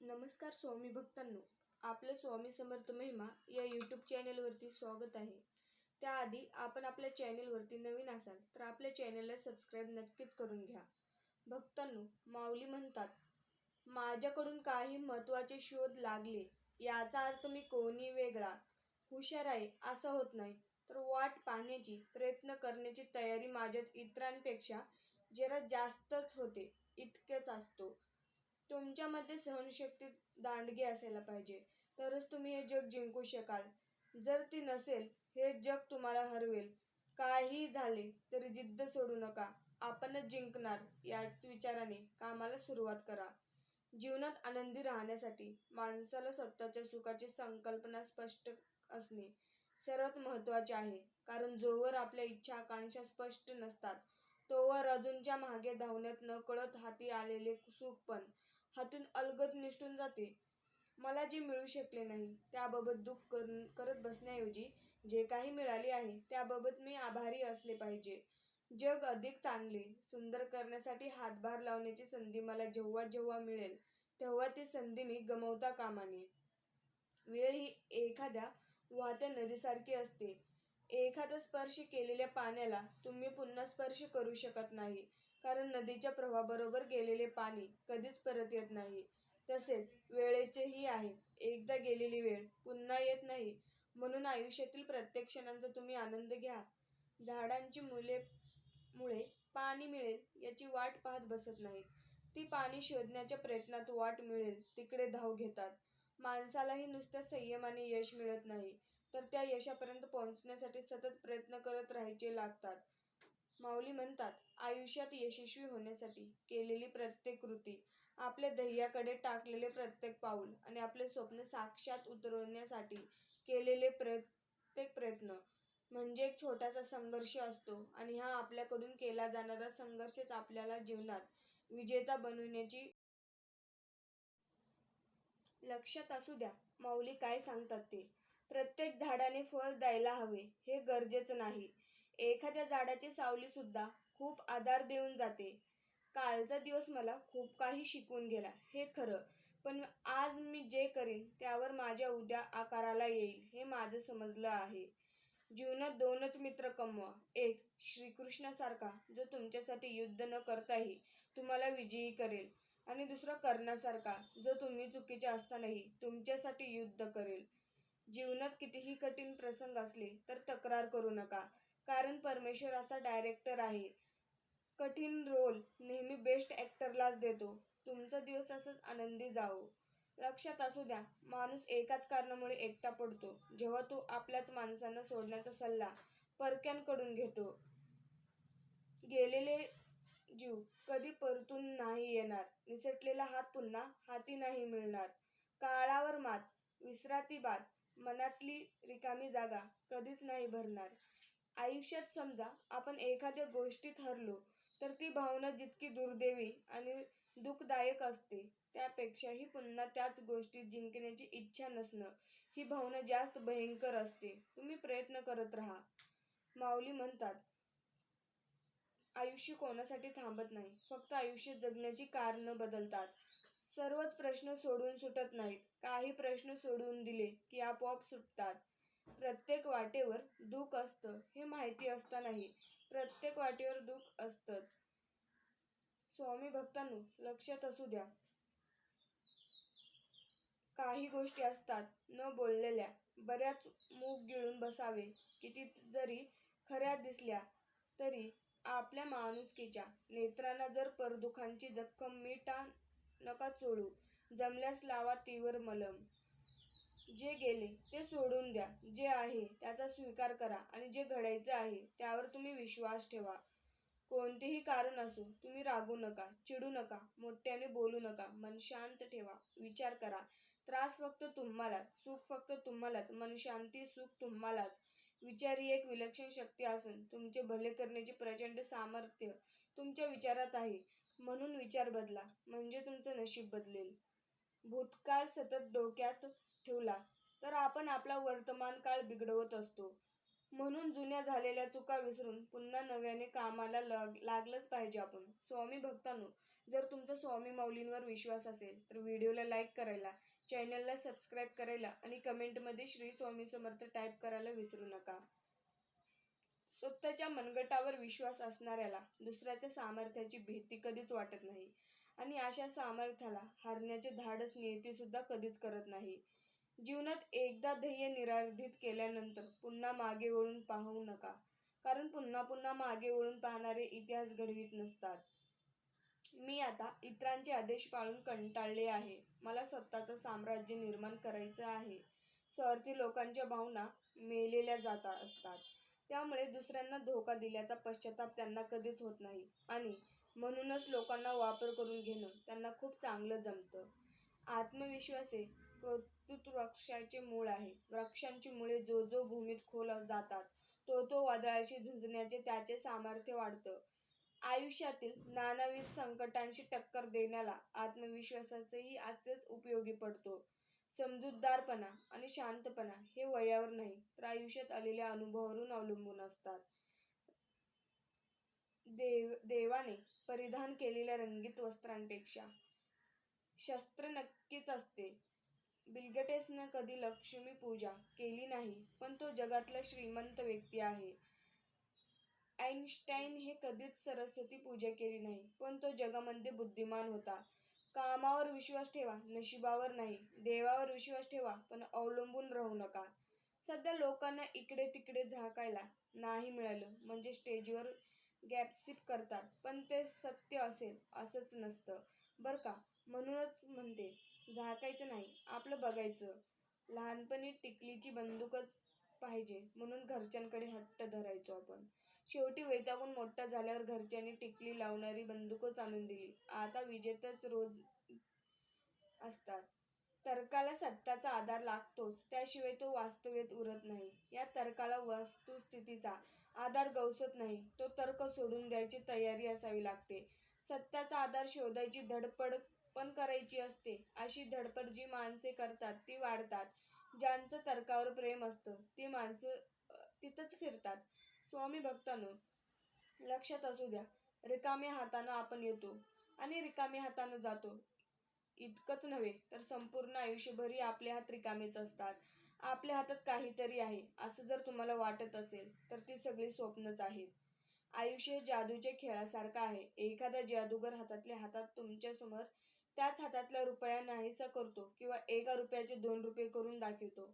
नमस्कार स्वामी भक्तांनो आपलं स्वामी समर्थ महिमा या यूट्यूब चॅनलवरती स्वागत आहे. त्याआधी आपण आपल्या चॅनलवरती नवीन असाल तर आपल्या चॅनलला सबस्क्राईब नक्कीच करून घ्या. भक्तांनो माऊली म्हणतात माझ्याकडून काही महत्त्वाचे शोध लागले याचा अर्थ मी कोणी वेगळा हुशार आहे असं होत नाही. तर वाट पाहण्याची प्रयत्न करण्याची तयारी माझ्यात इतरांपेक्षा जरा जास्तच होते इतकेच असतो. तुमच्यामध्ये सहनशक्ती दांडगी असायला पाहिजे. तरच तुम्ही हे जग जिंकू शकाल. जर ती नसेल हे जग तुम्हाला हरवेल. काही झाले तरी जिद्द सोडू नका. आपणच जिंकणार याच विचाराने कामाला सुरुवात करा. जीवनात आनंदी राहण्यासाठी माणसाला स्वतःच्या सुखाची संकल्पना स्पष्ट असणे सर्वात महत्त्वाचे आहे. कारण जोवर आपल्या इच्छा आकांक्षा स्पष्ट नसतात तोवर अजूनच्या मागे धावण्यात नकळत हाती आलेले सुख पण हातून अलगद निष्ठून जाते. मला जे मिळू शकले नाही त्याबाबत दुःख करत बसण्याऐवजी जे काही मिळाले आहे त्याबाबत मी आभारी असले पाहिजे. जग अधिक चांगले सुंदर करण्यासाठी हातभार लावण्याची संधी मला जेव्हा जेव्हा मिळेल तेव्हा ती संधी मी गमावता कामा नये वेळ ही एखाद्या वाहत्या नदीसारखी असते. एखादा स्पर्श केलेल्या पाण्याला तुम्ही पुन्हा स्पर्श करू शकत नाही. कारण नदीच्या प्रवाहाबरोबर गेलेले पाणी कधीच परत येत नाही. तसेच वेळेचेही आहे. एकदा गेलेली वेळ पुन्हा येत नाही. म्हणून आयुष्यातील प्रत्येक क्षणांचा तुम्ही आनंद घ्या. झाडांची मुले मुळे पाणी मिळेल याची वाट पाहत बसत नाहीत. ती पाणी शोधण्याच्या प्रयत्नात वाट मिळेल तिकडे धाव घेतात. माणसालाही नुसत्या संयमाने यश मिळत नाही तर त्या यशापर्यंत पोहोचण्यासाठी सतत प्रयत्न करत राहायचे लागतात. माऊली म्हणतात आयुष्यात यशस्वी होण्यासाठी केलेली प्रत्येक कृती आपल्या ध्येयाकडे टाकलेले प्रत्येक पाऊल आणि आपले स्वप्न साक्षात उतरवण्यासाठी केलेले प्रत्येक प्रयत्न म्हणजे एक छोटासा संघर्ष असतो आणि हा आपल्याकडून केला जाणारा संघर्षच आपल्याला जीवनात विजेता बनविण्याची लक्षात असू द्या. माऊली काय सांगतात ते? प्रत्येक झाडाने फळ द्यायला हवे हे गरजेचं नाही. एखाद्या झाडाची सावली सुद्धा खूप आधार देऊन जाते. कालचा दिवस मला खूप काही शिकून गेला. हे खरं. पण आज मी जे करीन त्यावर माझ्या उद्या आकाराला येईल हे माझं समजलं आहे. जीवनात दोनच मित्र कमवा. एक श्रीकृष्णासारखा जो तुमच्यासाठी युद्ध न करताही तुम्हाला विजयी करेल. आणि दुसरा कर्णासारखा जो तुम्ही चुकीचे असतानाही तुमच्यासाठी युद्ध करेल. जीवनात कितीही कठीण प्रसंग असले तर तक्रार करू नका. कारण परमेश्वर असा डायरेक्टर आहे. कठीण रोल नेहमी बेस्ट ॲक्टरलाच देतो. तुमचा दिवस असंच आनंदी जावो. लक्षात असू द्या माणूस एकाच कारणामुळे एकटा पडतो. जेव्हा तो आपल्याच माणसांना सोडण्याचा सल्ला परक्यांकडून घेतो. गेलेले जीव कधी परतून नाही येणार. निसटलेला हात पुन्हा हाती नाही मिळणार. काळावर मात विसराती बात मनातली रिकामी जागा कधीच नाही भरणार. आयुष्यात समजा आपण एखाद्या गोष्टीत हरलो तर ती भावना जितकी दुर्दैवी आणि दुःखदायक असते त्यापेक्षाही पुन्हा त्याच गोष्टी जिंकण्याची इच्छा नसणं ही भावना जास्त भयंकर असते. तुम्ही प्रयत्न करत राहा. माऊली म्हणतात आयुष्य कोणासाठी थांबत नाही फक्त आयुष्य जगण्याची कारणं बदलतात. सर्वच प्रश्न सोडून सुटत नाहीत. काही प्रश्न सोडून दिले की आपोआप सुटतात. प्रत्येक वाटेवर दुःख असतं हे माहिती असतानाही. प्रत्येक वाटेवर दुःख असतंच. स्वामी भक्तांनो लक्षात असू द्या. काही गोष्टी असतात न बोललेल्या. बऱ्याच मूग गिळून बसावे. किती जरी खऱ्या दिसल्या तरी आपल्या माणुसकीच्या नेत्रांना जर परदुखांची जखम मिटा नका चोळू. जमल्यास लावा तीवर मलम. जे गेले ते सोडून द्या. जे आहे त्याचा स्वीकार करा आणि जे घडायचं आहे त्यावर तुम्ही विश्वास ठेवा. कोणतेही कारण असो तुम्ही रागू नका चिडू नका मोठ्याने बोलू नका मन शांत ठेवा विचार करा. त्रास फक्त तुम्हालाच सुख फक्त तुम्हालाच मन शांती सुख तुम्हालाच. विचार ही एक विलक्षण शक्ती असून तुमचे भले करण्याचे प्रचंड सामर्थ्य तुमच्या विचारात आहे. म्हणून विचार बदला म्हणजे तुमचं नशीब बदलेल. भूतकाळ सतत डोक्यात ठेवला तर आपण आपला वर्तमान काळ बिघडवत असतो. म्हणून जुन्या झालेल्या चुका विसरून पुन्हा नव्याने कामाला लग लागलंच पाहिजे आपण. स्वामी भक्तांनो जर तुमचा स्वामी माऊलींवर विश्वास असेल तर व्हिडिओला लाईक करायला चॅनलला सबस्क्राईब करायला आणि कमेंटमध्ये श्री स्वामी समर्थ टाईप करायला विसरू नका. स्वतःच्या मनगटावर विश्वास असणाऱ्याला दुसऱ्याच्या सामर्थ्याची भीती कधीच वाटत नाही आणि अशा सामर्थ्याला हारण्याचे धाडस नियती सुद्धा कधीच करत नाही. जीवनात एकदा ध्येय निराधित केल्यानंतर पुन्हा मागे वळून पाहू नका. कारण पुन्हा पुन्हा मागे वळून पाहणारे इतिहास घडवीत नसतात. मी आता इतरांचे आदेश पाळून कंटाळले आहे. मला स्वतःचं साम्राज्य निर्माण करायचं आहे. स्वार्थी लोकांच्या भावना मेलेल्या जात असतात. त्यामुळे दुसऱ्यांना धोका दिल्याचा पश्चाताप त्यांना कधीच होत नाही. आणि म्हणूनच लोकांना वापर करून घेणं त्यांना खूप चांगलं जमतं. आत्मविश्वास हे वृक्षाचे मूळ आहे. वृक्षांची मुळे जो जो भूमीत खोल जातात तो तो वादळाशी झुंजण्याचे त्याचे सामर्थ्य वाढतं. आयुष्यातील नानाविध संकटांशी टक्कर देण्याला आत्मविश्वासाचाही आजच उपयोगी पडतो. समजूतदारपणा आणि शांतपणा हे वयावर नाही तर आयुष्यात आलेल्या अनुभवावरून अवलंबून असतात. देव देवाने परिधान केलेल्या रंगीत वस्त्रांपेक्षा शस्त्र नक्कीच असते. बिलगेटेसनं कधी लक्ष्मी पूजा केली नाही पण तो जगातला श्रीमंत व्यक्ती आहे. आईन्स्टाईन हे कधीच सरस्वती पूजा केली नाही पण तो जगामध्ये बुद्धिमान होता. कामावर विश्वास ठेवा नशिबावर नाही. देवावर विश्वास ठेवा पण अवलंबून राहू नका. सध्या लोकांना इकडे तिकडे झाकायला नाही मिळालं म्हणजे स्टेजवर गॅपसिप करतात पण ते सत्य असेल असंच नसतं. बरं का? म्हणूनच म्हणते झाकायचं नाही आपलं बघायचं. लहानपणी टिकलीची बंदूकच पाहिजे म्हणून घरच्यांकडे हट्ट धरायचो आपण. शेवटी वैतागून मोठा झाल्यावर घरच्यांनी टिकली लावणारी बंदूकच आणून दिली. आता विजेतच रोज असतात. तर्काला सत्याचा आधार लागतोच त्याशिवाय तो वास्तव्यात उरत नाही. या तर्काला वस्तुस्थितीचा आधार गवसत नाही तो तर्क सोडून द्यायची तयारी असावी लागते. सत्याचा आधार शोधायची धडपड पण करायची असते. अशी धडपड जी माणसे करतात ती वाढतात. ज्यांचं तर्कावर प्रेम असतं ती माणसं तिथंच फिरतात. स्वामी भक्तांनो लक्षात असू द्या रिकाम्या हातानं आपण येतो आणि रिकाम्या हातानं जातो. इतकंच नव्हे तर संपूर्ण आयुष्यभरी आपले हात रिकामेच असतात. आपल्या हातात काहीतरी आहे असं जर तुम्हाला वाटत असेल तर ती सगळी स्वप्नच आहेत. आयुष्य जादूच्या खेळासारखं आहे. एखादा जादूगर हातातल्या हातात तुमच्यासमोर त्याच हातातला रुपया नाहीसा करतो किंवा एका रुपयाचे दोन रुपये करून दाखवतो.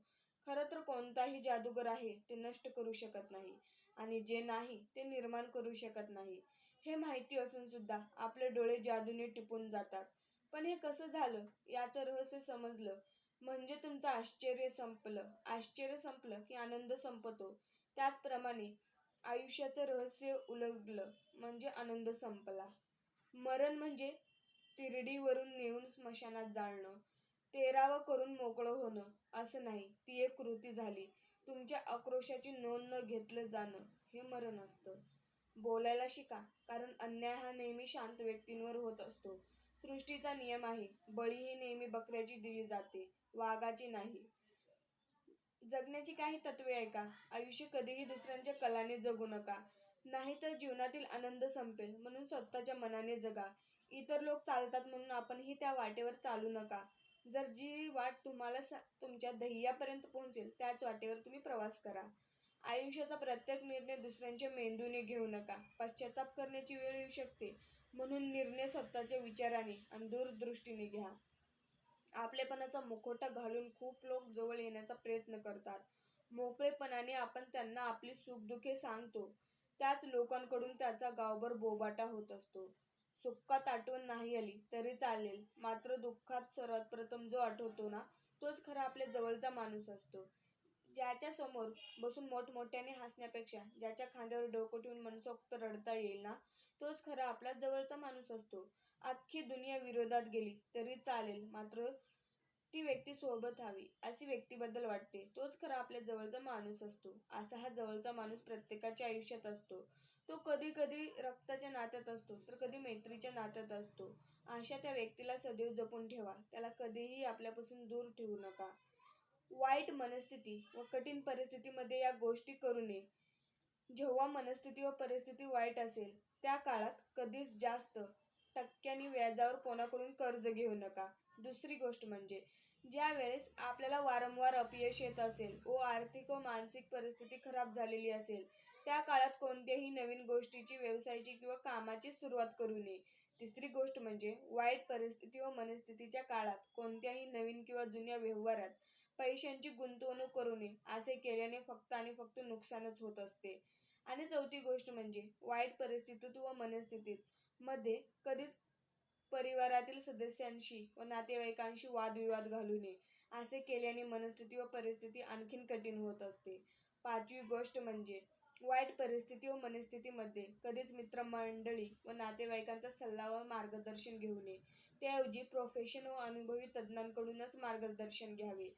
खरं तर कोणताही जादूगर आहे ते नष्ट करू शकत नाही आणि जे नाही ते निर्माण करू शकत नाही. हे माहिती असून सुद्धा आपले डोळे जादूने टिपून जातात. पण हे कसं झालं याचं रहस्य समजलं. म्हणजे तुमचं आश्चर्य संपलं. आश्चर्य संपलं की आनंद संपतो. त्याचप्रमाणे आयुष्याचं रहस्य उलगलं. म्हणजे आनंद संपला. मरण म्हणजे तिरडीवरून नेऊन स्मशानात जाळणं तेरावं करून मोकळं होणं असं नाही. ती एक कृती झाली. तुमच्या आक्रोशाची नोंद न घेतलं जाणं हे मरण असतं. बोलायला शिका कारण अन्याय हा नेहमी शांत व्यक्तींवर होत असतो. सृष्टीचा नियम आहे बळी ही नेहमी बकऱ्याची दिली जाते वाघाची नाही. जगण्याची काही तत्वे आहे का? आयुष्य कधीही दुसऱ्यांच्या कलाने जगू नका. नाहीतर जीवनातील आनंद संपेल म्हणून स्वतःच्या मनाने जगा. इतर लोक चालतात म्हणून आपणही त्या वाटेवर चालू नका. जर जी वाट तुम्हाला तुमच्या ध्येयापर्यंत पोहोचेल त्याच वाटेवर तुम्ही प्रवास करा. आयुष्याचा प्रत्येक निर्णय दुसऱ्यांच्या मेंदूने घेऊ नका. पश्चाताप करण्याची वेळ येऊ शकते. म्हणून निर्णय स्वतःच्या विचाराने आणि दूरदृष्टीने घ्या. आपलेपणाचा मुखोटा घालून खूप लोक जवळ येण्याचा प्रयत्न करतात. मोकळेपणाने आपण त्यांना आपली सुखदुःखे सांगतो. त्याच लोकांकडून त्याचा गावभर बोबाटा होत असतो. सुखात आठवण नाही आली तरी चालेल. मात्र दुःखात सर्वात प्रथम जो आठवतो ना तोच खरा आपल्या जवळचा माणूस असतो. ज्याच्या समोर बसून मोठमोठ्याने हसण्यापेक्षा ज्याच्या खांद्यावर डोकं ठेवून मनसोक्त रडता येईल ना तोच खरा आपला जवळचा माणूस असतो. अख्खी दुनिया विरोधात गेली तरी चालेल मात्र ती व्यक्ती सोबत हवी अशी व्यक्तीबद्दल वाटते. तोच खरा आपल्या जवळचा माणूस असतो. असा हा जवळचा माणूस प्रत्येकाच्या आयुष्यात असतो. तो कधी कधी रक्ताच्या नात्यात असतो तर कधी मैत्रीच्या नात्यात असतो. अशा त्या व्यक्तीला सदैव जपून ठेवा. त्याला कधीही आपल्यापासून दूर ठेवू नका. वाईट मनस्थिती व कठीण परिस्थितीमध्ये या गोष्टी करू नये. जेव्हा मनस्थिती व परिस्थिती वाईट असेल त्या काळात कधीच जास्त टक्क्यांनी व्याजावर कोणाकडून कर्ज घेऊ नका. दुसरी गोष्ट म्हणजे ज्या वेळेस आपल्याला वारंवार अपयश येत असेल व आर्थिक व मानसिक परिस्थिती खराब झालेली असेल त्या काळात कोणत्याही नवीन गोष्टीची व्यवसायाची किंवा कामाची सुरुवात करू नये. तिसरी गोष्ट म्हणजे वाईट परिस्थिती व मनस्थितीच्या काळात कोणत्याही नवीन किंवा जुन्या व्यवहारात पैशांची गुंतवणूक करू नये. असे केल्याने फक्त आणि फक्त नुकसानच होत असते. आणि चौथी गोष्ट म्हणजे वाईट परिस्थितीत व मनस्थितीत मध्ये कधीच परिवारातील सदस्यांशी व नातेवाईकांशी वादविवाद घालू नये. असे केल्याने मनस्थिती व परिस्थिती आणखीन कठीण होत असते. पाचवी गोष्ट म्हणजे वाईट परिस्थिती व मनस्थितीमध्ये कधीच मित्रमंडळी व नातेवाईकांचा सल्ला व मार्गदर्शन घेऊ नये. त्याऐवजी प्रोफेशन व अनुभवी तज्ज्ञांकडूनच मार्गदर्शन घ्यावे.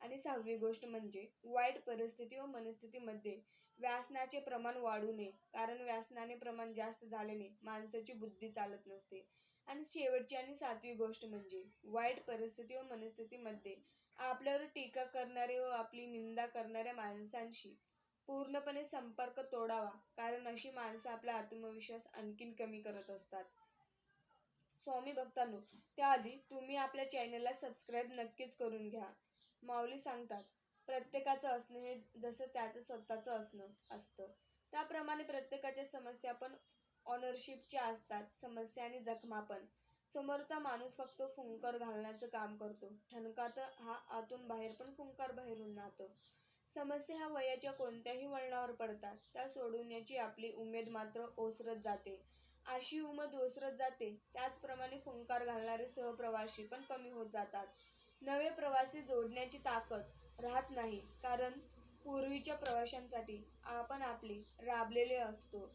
आणि सहावी गोष्ट म्हणजे वाईट परिस्थिती व मनस्थितीमध्ये व्यासनाचे प्रमाण वाढू नये. कारण व्यासनाने प्रमाण जास्त झाल्याने माणसाची बुद्धी चालत नसते. आणि शेवटची आणि सातवी गोष्ट म्हणजे वाईट परिस्थिती व मनस्थितीमध्ये आपल्यावर टीका करणारे व आपली निंदा करणाऱ्या माणसांशी पूर्णपणे संपर्क तोडावा कारण अशी माणसं आपला आत्मविश्वास आणखीन कमी करत असतात. स्वामी भक्तांनो त्याआधी तुम्ही आपल्या चॅनलला सबस्क्राईब नक्कीच करून घ्या. माऊली सांगतात प्रत्येकाचं असणं हे जसं त्याचं स्वतःचं असणं असतं. त्याप्रमाणे प्रत्येकाच्या समस्या पण ऑनरशिपच्या असतात. समस्या आणि जखमा पण. समोरचा माणूस फक्त फुंकर घालण्याचं काम करतो. ठणकात हा आतून बाहेर पण फुंकार बाहेरून राहतो समस्या ह्या वयाच्या कोणत्याही वळणावर पडतात. त्या सोडवण्याची आपली उमेद मात्र ओसरत जाते. अशी उमद ओसरत जाते त्याचप्रमाणे फुंकार घालणारे सहप्रवासी पण कमी होत जातात. नवे प्रवासी जोडण्याची ताकद राहत नाही कारण पूर्वीच्या प्रवाशांसाठी आपण आपली राबलेले असतो.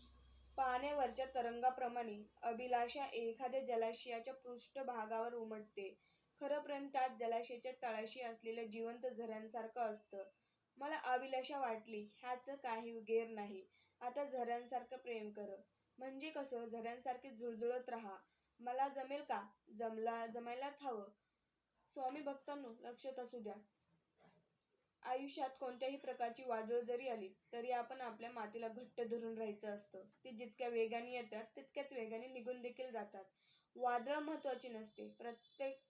पाण्यावरच्या तरंगाप्रमाणे अभिलाषा एखाद्या जलाशयाच्या पृष्ठभागावर उमटते. खरं प्रेम त्यात जलाशयाच्या तळाशी असलेल्या जिवंत झऱ्यांसारखं असतं. मला अभिलाषा वाटली ह्याच काही गैर नाही. आता झऱ्यांसारखं प्रेम कर. म्हणजे कसं? झऱ्यांसारखे झुळझुळत राहा. मला जमेल का? जमला जमायलाच हवं. स्वामी भक्तांनो लक्षात असू द्या. आयुष्यात कोणत्याही प्रकारची वादळ जरी आली तरी आपण आपल्या मातीला घट्ट धरून राहायचं असतं. ते जितक्या वेगाने येतात तितक्याच वेगाने निघून देखील जातात. वादळ महत्वाची नसते. प्रत्येक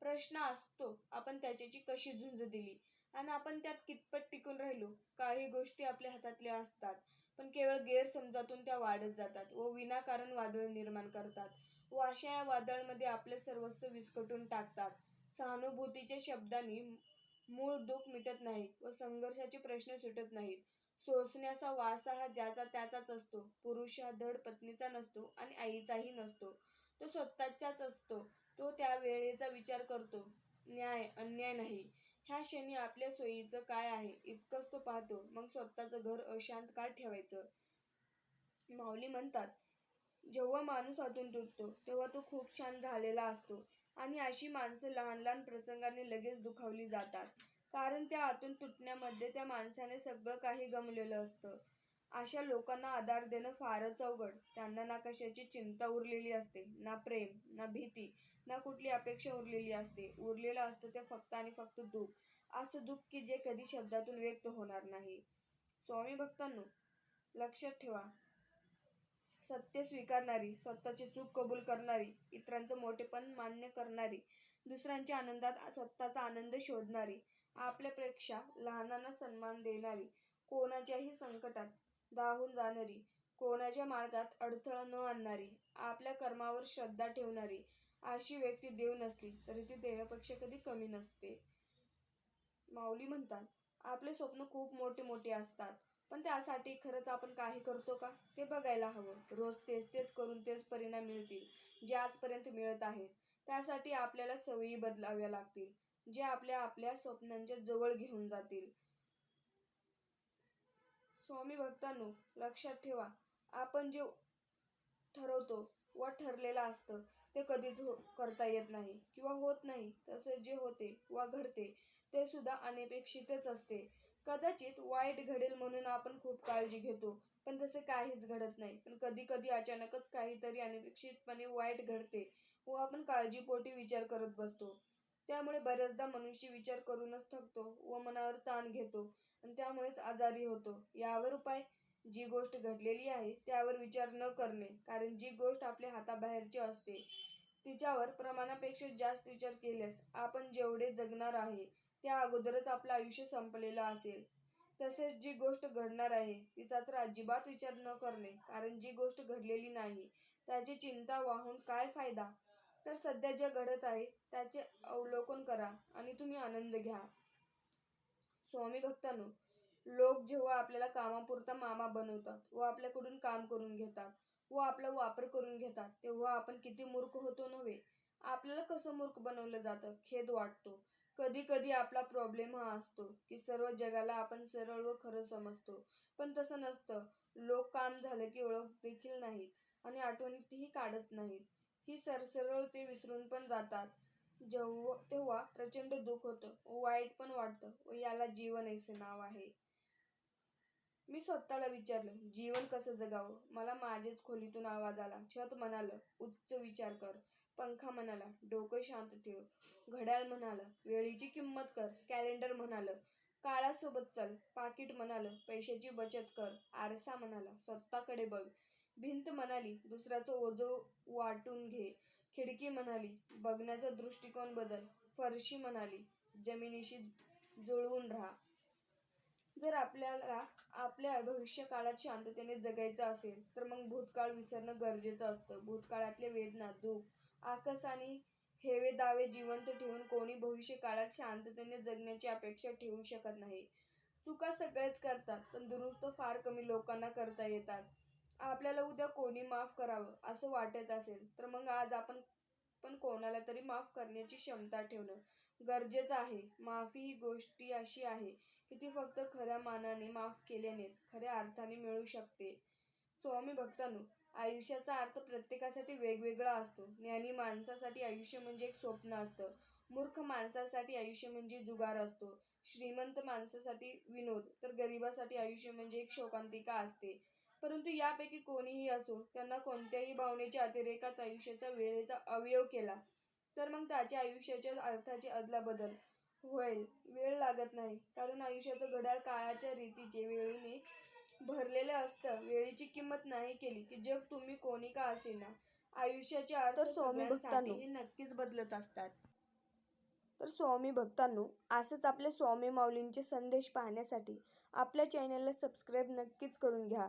प्रश्न असतो. आपण त्याच्याची कशी झुंज दिली? आणि आपण त्यात कितपत टिकून राहिलो? काही गोष्टी आपल्या हातातल्या असतात. पण केवळ गैरसमजातून त्या वाढत जातात व विनाकारण वादळ निर्माण करतात. व अशा या वादळामध्ये आपले सर्वस्व विस्कटून टाकतात. सहानुभूतीच्या शब्दांनी मूळ दुःख मिटत नाही व संघर्षाचे प्रश्न सुटत नाहीत. सोसण्याचा वासा हा ज्याचा त्याचाच असतो. पुरुष हा धड पत्नीचा नसतो आणि आईचाही नसतो. तो स्वतःच्याच असतो. तो त्या वेळेचा विचार करतो. न्याय अन्याय नाही. ह्या क्षणी आपल्या सोयीचं काय आहे इतकंच तो पाहतो. मग स्वतःचं घर अशांत का ठेवायचं. माऊली म्हणतात जेव्हा माणूस आतून तुटतो तेव्हा तो खूप छान झालेला असतो. आणि अशी माणसं लहान लहान प्रसंगाने लगेच दुखावली जातात. कारण त्या आतून तुटण्यामध्ये त्या माणसाने सगळं काही गमलेलं असतं. अशा लोकांना आधार देणं फारच अवघड. त्यांना ना कशाची चिंता उरलेली असते ना प्रेम ना भीती ना कुठली अपेक्षा उरलेली असते. उरलेलं असतं ते फक्त आणि फक्त दुःख. असं दुःख की जे कधी शब्दातून व्यक्त होणार नाही. स्वामी भक्तांनो लक्षात ठेवा. सत्य स्वीकारणारी स्वतःची चूक कबूल करणारी इतरांचं मोठेपण मान्य करणारी दुसऱ्यांच्या आनंदात स्वतःचा आनंद शोधणारी आपल्यापेक्षा लहानांना सन्मान देणारी कोणाच्याही संकटात दाहून जाणारी. कोणाच्या मार्गात अडथळा न आणणारी. आपल्या कर्मावर श्रद्धा ठेवणारी. अशी व्यक्ती देव नसली तरी ती देवापेक्षा कधी कमी नसते. माऊली म्हणतात आपले स्वप्न खूप मोठे मोठे असतात. पण त्यासाठी खरंच आपण काही करतो का? ते बघायला हवं. रोज तेच तेच करून तेच परिणाम मिळतील जे आजपर्यंत मिळत आहेत. त्यासाठी आपल्याला सवयी बदलाव्या लागतील जे आपल्या आपल्या स्वप्नांच्या जवळ घेऊन जातील. स्वामी भक्तांनो लक्षात ठेवा आपण जे ठरवतो व ठरलेलं असतं ते कधीच हो करता येत नाही. किंवा होत नाही तसे जे होते वा घडते ते सुद्धा अनपेक्षितच असते. कदाचित वाईट घडेल म्हणून आपण खूप काळजी घेतो पण तसे काहीच घडत नाही. पण कधी कधी अचानकच काहीतरी अनपेक्षितपणे वाईट घडते व आपण काळजीपोटी विचार करत बसतो. त्यामुळे बऱ्याचदा मनुष्य विचार करूनच थकतो व मनावर ताण घेतो. आणि त्यामुळेच आजारी होतो. यावर उपाय जी गोष्ट घडलेली आहे त्यावर विचार न करणे. कारण जी गोष्ट आपल्या हाताबाहेरची असते तिच्यावर प्रमाणापेक्षा जास्त विचार केल्यास आपण जेवढे जगणार आहे त्या अगोदरच आपलं आयुष्य संपलेलं असेल. तसेच जी गोष्ट घडणार आहे तिचा तर अजिबात विचार न करणे. कारण जी गोष्ट घडलेली नाही त्याची चिंता वाहून काय फायदा? तर सध्या जे घडत आहे त्याचे अवलोकन करा आणि तुम्ही आनंद घ्या. स्वामी भक्तांनो लोक जेव्हा आपल्याला कामापुरता मामा बनवतात व आपल्याकडून काम करून घेतात व आपला वापर करून घेतात तेव्हा आपण किती मूर्ख होतो नव्हे? आपल्याला कसं मूर्ख बनवलं जातं? खेद वाटतो. कधी कधी आपला प्रॉब्लेम हा असतो की सर्व जगाला आपण सरळ व खरं समजतो. पण तसं नसतं. लोक काम झालं की ओळख देखील नाहीत आणि आठवणीतही काढत नाहीत. ही सरसरळ ते विसरून पण जातात. जेव्हा तेव्हा प्रचंड दुःख होतं वाईट पण वाटतं व याला जीवन असे नाव आहे. मी स्वतःला विचारलं जीवन कसं जगावं? मला माझ्याच खोलीतून आवाज आला छत म्हणालं उच्च विचार कर. पंखा म्हणाला डोकं शांत ठेव. घड्याळ म्हणालं वेळीची किंमत कर. कॅलेंडर म्हणालं काळासोबत चल. पाकिट म्हणालं पैशाची बचत कर. आरसा म्हणाला स्वतःकडे बघ. भिंत म्हणाली दुसऱ्याचं ओझो वाटून घे. खिडकी म्हणाली बघण्याचा दृष्टिकोन बदल. फरशी म्हणाली जमिनीशी जुळवून राहा. जर आपल्याला आपल्या भविष्य काळात शांततेने जगायचं असेल तर मग भूतकाळ विसरणं गरजेचं असतं. भूतकाळातले वेदना दुःख आकस आणि हेवे दावे जिवंत ठेवून कोणी भविष्य काळात शांततेने जगण्याची अपेक्षा ठेवू शकत नाही. चुका सगळेच करतात पण दुरुस्त फार कमी लोकांना करता येतात. आपल्याला उद्या कोणी माफ करावं असं वाटत असेल तर मग आज आपण पण कोणाला तरी माफ करण्याची क्षमता ठेवणं गरजेचं आहे. माफी ही गोष्टी अशी आहे की ती फक्त खऱ्या मानाने माफ केल्यानेच खऱ्या अर्थाने मिळू शकते. स्वामी भक्तांनो आयुष्याचा अर्थ प्रत्येकासाठी वेगवेगळा असतो. ज्ञानी माणसासाठी आयुष्य म्हणजे एक स्वप्न असतं. मूर्ख माणसासाठी आयुष्य म्हणजे जुगार असतो. श्रीमंत माणसासाठी विनोद तर गरिबासाठी आयुष्य म्हणजे एक शोकांतिका असते. परंतु यापैकी कोणीही असो त्यांना कोणत्याही भावनेच्या अतिरेकात आयुष्याचा वेळेचा अवयव केला तर मग त्याच्या आयुष्याच्या अर्थाची अदलाबदल होईल. वेळ लागत नाही कारण आयुष्याचं घड्याळ काळाच्या रीतीचे वेळेने भरलेलं असतं. वेळेची किंमत नाही केली की जग तुम्ही कोणी का असेना. आयुष्याचे अर्थ स्वामी सगळ्यांसाठी हे नक्कीच बदलत असतात. तर स्वामी भक्तांनो असंच आपले स्वामी माऊलींचे संदेश पाहण्यासाठी आपल्या चॅनलला सबस्क्राईब नक्कीच करून घ्या.